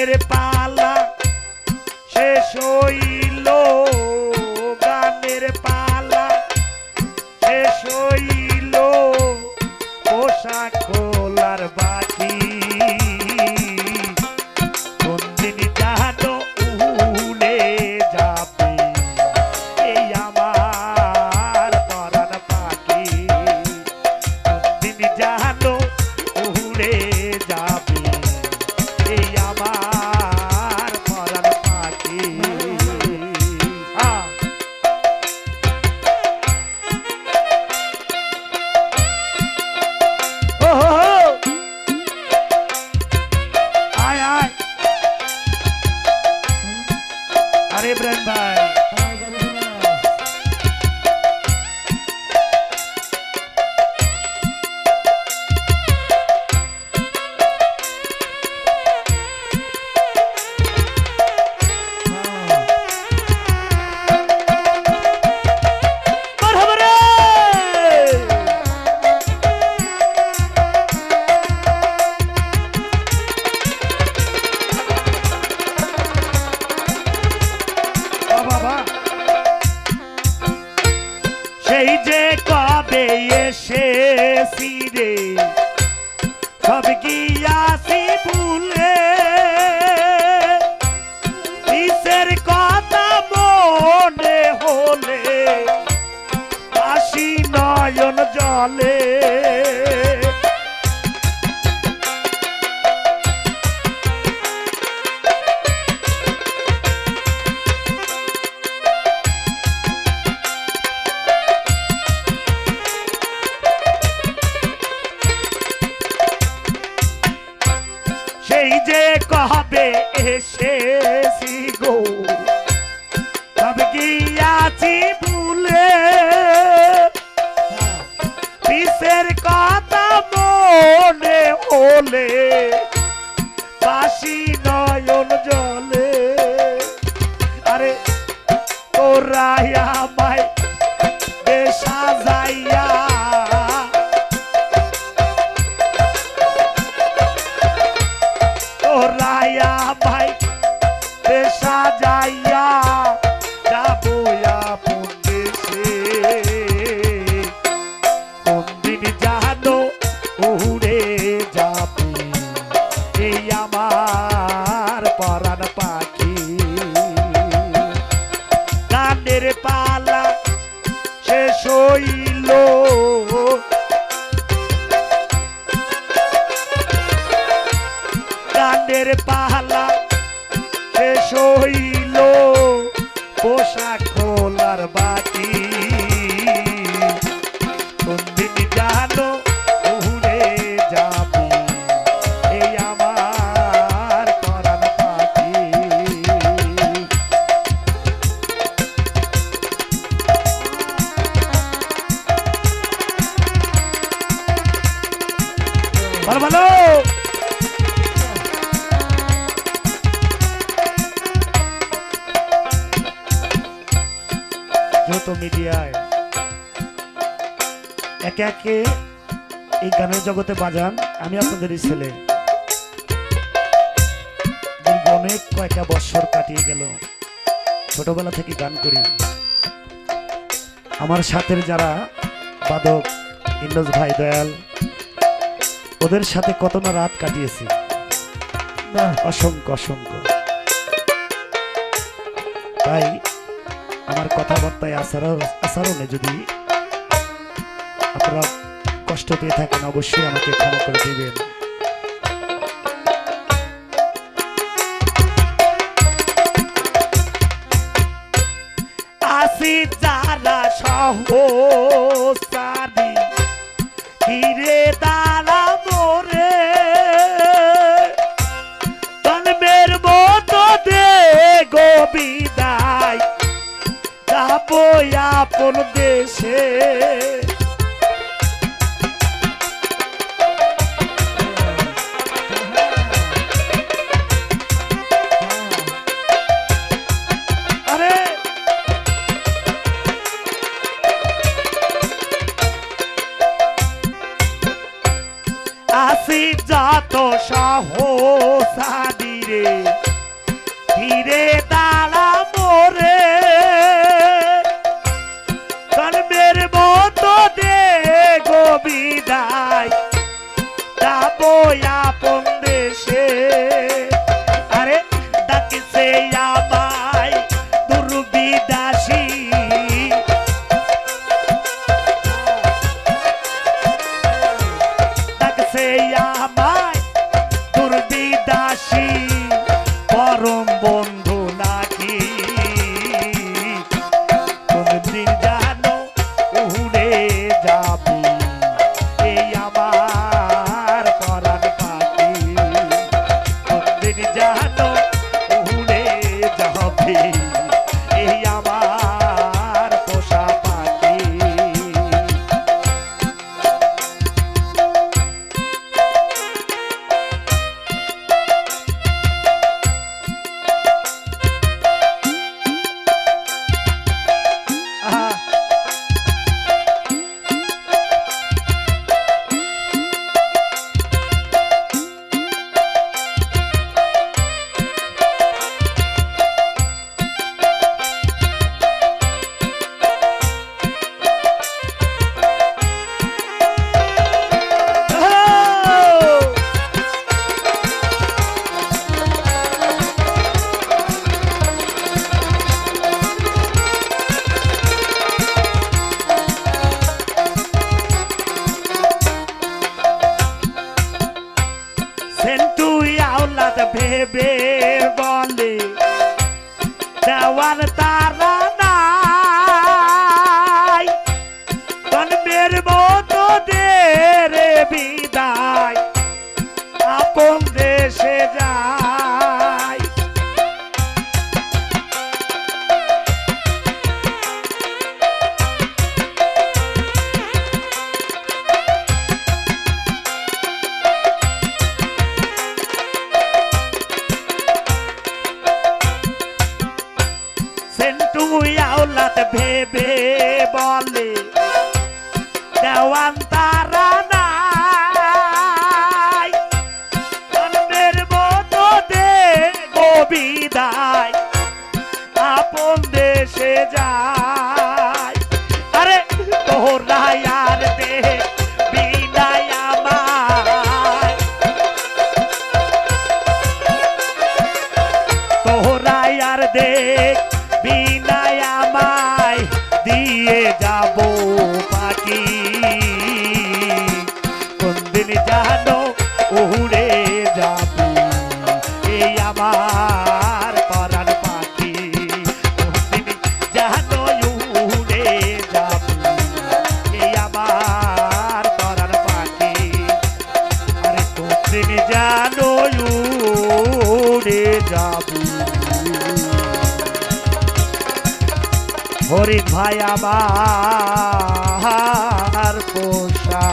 গানের পালা শেষ হইল গানের পালা শেষ হইল পোশাক খোলার বাকি আরে যে কবে এসেছি রে? সব গিয়াছি ভুলে? কিসের কথা মনে হলে? আসি নয়ন জলে হলে কাশি নয়ন জলে। আরে তোরা মিডিয়ায়। একে একে এই গানের জগতে বাজান আমি আপনাদেরই ছেলে। অনেক কয়েকটা বৎসর কাটিয়ে গেল। ছোটবেলা থেকে গান করি। আমার সাথের যারা বাদক ইন্দ্রজ ভাই দয়াল ওদের সাথে কত না রাত কাটিয়েছি। অসংখ্য অসংখ্য। তাই আমার কথাবার্তায় আচরণ আচরণে যদি আপনারা কষ্ট পেয়ে থাকেন, অবশ্যই আমাকে ক্ষমা করে দিবেন। আসি সহসারি হিরে তারা মোরে যাব আপন দেশে। আসি যত সাহ সাদিরে ধীরে হইলা পন দেশে আরে ডাকিছে আবাই দুর্বিদাসী ডাকছে দেবে বলে দেওয়ার baby. হরি ভাই আবার পোষা